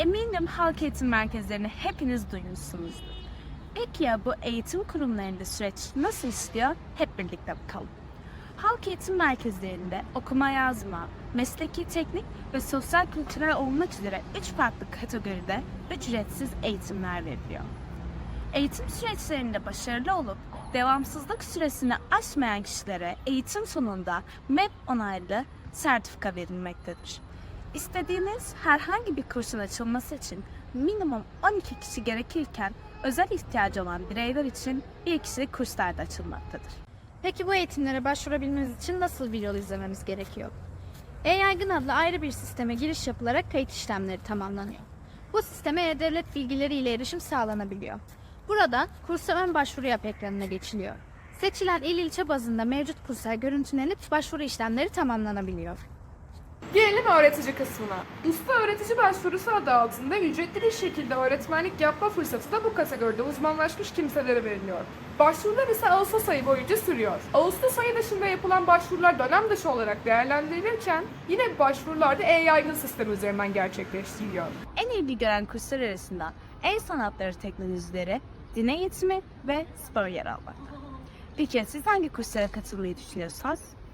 Eminim halk eğitim merkezlerini hepiniz duymuşsunuzdur. Peki ya bu eğitim kurumlarında süreç nasıl işliyor? Hep birlikte bakalım. Halk eğitim merkezlerinde okuma yazma, mesleki teknik ve sosyal kültürel olmak üzere üç farklı kategoride ücretsiz eğitimler veriliyor. Eğitim süreçlerinde başarılı olup devamsızlık süresini aşmayan kişilere eğitim sonunda MEP onaylı sertifika verilmektedir. İstediğiniz herhangi bir kursun açılması için minimum 12 kişi gerekirken özel ihtiyacı olan bireyler için bir kişilik kurslar da açılmaktadır. Peki bu eğitimlere başvurabilmemiz için nasıl bir yol izlememiz gerekiyor? E-Yaygın adlı ayrı bir sisteme giriş yapılarak kayıt işlemleri tamamlanıyor. Bu sisteme E-Devlet bilgileriyle erişim sağlanabiliyor. Buradan kursa ön başvuru yap ekranına geçiliyor. Seçilen il ilçe bazında mevcut kurslar görüntülenip başvuru işlemleri tamamlanabiliyor. Gelelim öğretici kısmına. Usta öğretici başvurusu adı altında ücretli bir şekilde öğretmenlik yapma fırsatı da bu kategoride uzmanlaşmış kimselere veriliyor. Başvurular ise Ağustos ayı boyunca sürüyor. Ağustos ayı dışında yapılan başvurular dönem dışı olarak değerlendirilirken yine başvurular da e-yaygın sistemi üzerinden gerçekleştiriliyor. En ilgi gören kurslar arasında el sanatları teknolojileri, din eğitimi ve spor yer almakta. Peki siz hangi kurslara katılmayı düşünüyorsanız